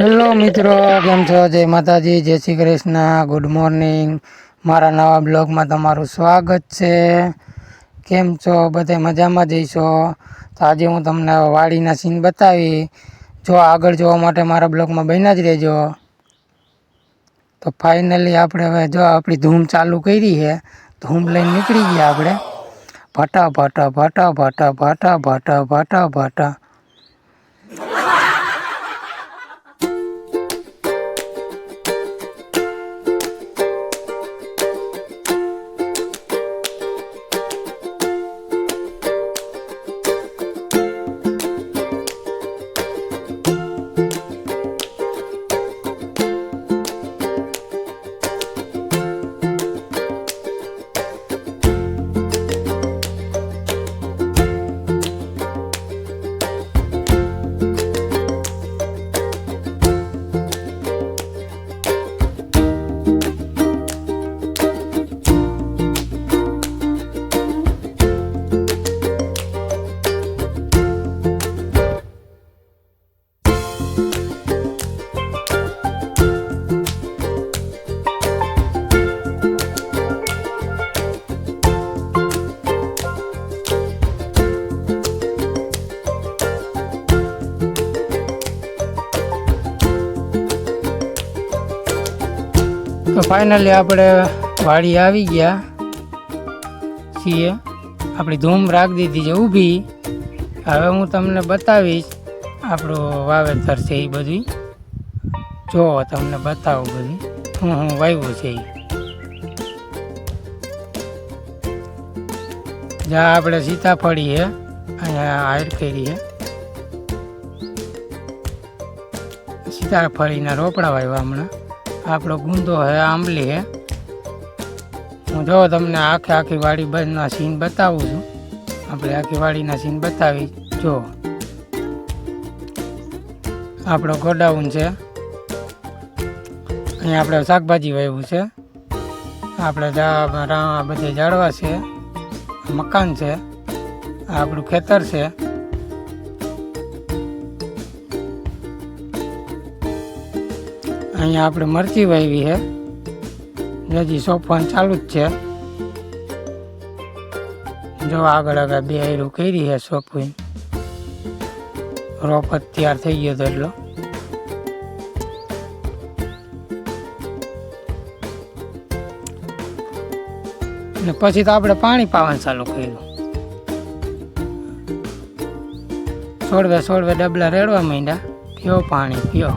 Hello મિત્રો, કેમ છો? જય માતાજી, જય શ્રી કૃષ્ણ. ગુડ મોર્નિંગ મારા નવા બ્લોગમાં તમારું સ્વાગત છે. કેમ છો? બધે મજામાં જઈશો તો આજે હું તમને વાડીના સીન બતાવી. જો આગળ જોવા માટે મારા બ્લોગમાં બન્યા જ રહેજો. તો ફાઇનલી આપણે હવે જો આપણી ધૂમ ચાલુ કરી છે, ધૂમ લઈને નીકળી ગયા આપણે. ભટા ભટા ભટા ભટા ભટા ભટા ભટા ભટા તો ફાઇનલી આપણે વાડી આવી ગયા છીએ. આપણી ધૂમ રાખી દીધી છે ઊભી. હવે હું તમને બતાવીશ આપણું વાવેતર છે એ બધું. જો તમને બતાવું બધી. હું હું વાવ્યું છે એ. જ્યાં આપણે સીતાફળી છે અહીંયા હાઈર કરી છે સીતાફળીના રોપડા વાવ્યા હમણાં. આપણો ગુંદો હે, આંબલી હે. હું જો તમને આખે આખી વાડી બંધના સીન બતાવું છું. આપણે આખી વાડીના સીન બતાવી. જો. આપણો ગોડાઉન છે. અહીંયા આપણે શાકભાજી વાવ્યું છે. આપણે બધે ઝાડવા છે. મકાન છે. આપણું ખેતર છે. અહીંયા આપણે મરચી વાવી છે. હજી સોંપવાનું ચાલુ જ છે. જો આગળ આગળ બે આયરું કરી છે સોંપવી રોપ તૈયાર થઈ ગયો તો એટલો. ને પછી તો આપણે પાણી પાવાનું ચાલુ કર્યું. સોળવે સોળવે ડબલા રેડવા માંડ્યા. પીઓ પાણી, પીઓ.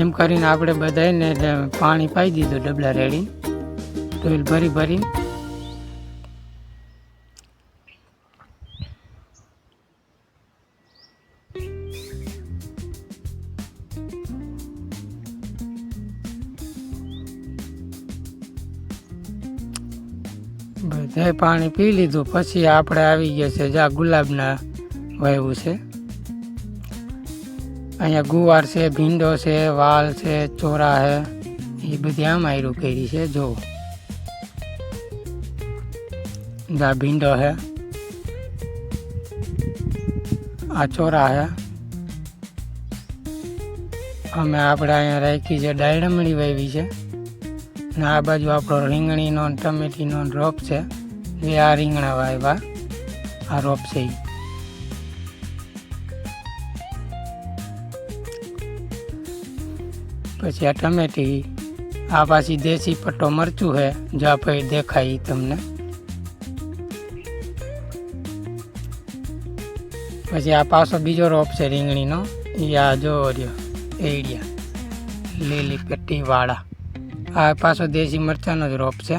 એમ કરીને આપણે બધાને પાણી પાઈ દીધું ડબલા રેડી ટોઈલ ભરી ભરી બધે પાણી પી લીધું. પછી આપણે આવી ગયા છે જ્યાં ગુલાબના વાયવું છે. અહીંયા ગુવાર છે, ભીંડો છે, વાલ છે, ચોરા છે એ બધી આમ આયરું કરી છે, જો. આ ભીંડો છે આ ચોરા છે અમે આપણે અહીંયા રાખી છે ડાયડમણી વાવી છે. ને આ બાજુ આપણો રીંગણીનો ટમેટીનો રોપ છે. જે આ રીંગણા વાવ્યા આ રોપ છે ઈ. પછી આ ટમેટી આ પાછી દેશી પટ્ટો મરચું છે જો ભાઈ દેખાય તમને. પછી આ પાછો બીજો રોપ છે રીંગણીનો એ આ જો રહ્યો એડિયા લીલી પેટી વાળા આ પાછો દેશી મરચાંનો જ રોપ છે.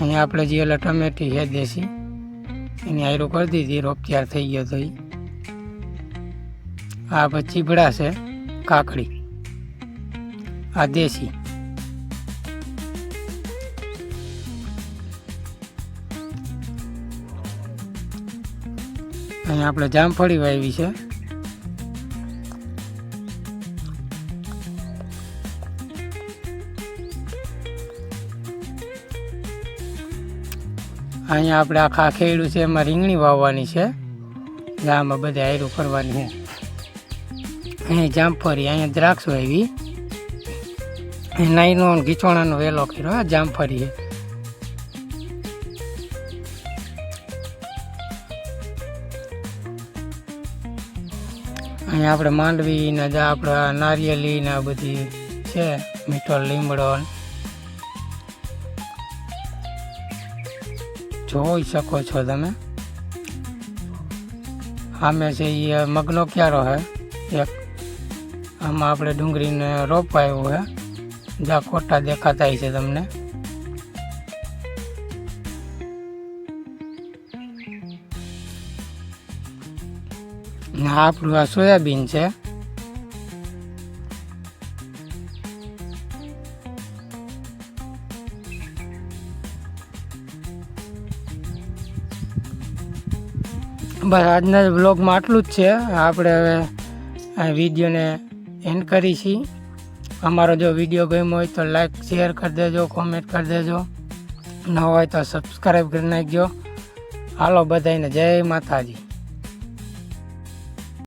અહીંયા આપણે જે એટલે ટમેટી છે દેશી, એની આયરું કરી દીધી, રોપ તૈયાર થઈ ગયો તો ઈ. આ પછી ચીબડા છે, કાકડી. આ દેશી. અહીંયા આપણે જામફળી વાવી છે. અહીંયા આપણે આખા ખેડું છે, એમાં રીંગણી વાવવાની છે. ગામમાં બધા આયરું કરવાની છે. અહીં જામફળી, અહીંયા દ્રાક્ષ વાવી નાઈનો ગીચોણાનો વેલો કર્યો આ જામફળી અહીંયા આપણે માંડવી ને આપણે નારિયેલી ને બધી છે, મીઠો લીમડો. જોઈ શકો છો તમે. સામે છે એ મગનો ક્યારો છે એક આમાં આપણે ડુંગળીને રોપાયો છે જ્યાં કોટા દેખાતા છે તમને. આપણું આ સોયાબીન છે. બસ આજના બ્લોગમાં આટલું જ છે. આપણે હવે આ વિડીયોને એન્ડ કરી છીએ અમારો જો વીડિયો ગમ્યો હોય તો લાઈક શેર કરી દેજો કોમેન્ટ કરી દેજો. ન હોય તો સબસ્ક્રાઈબ કરી નાખજો. હાલો બધાને જય માતાજી.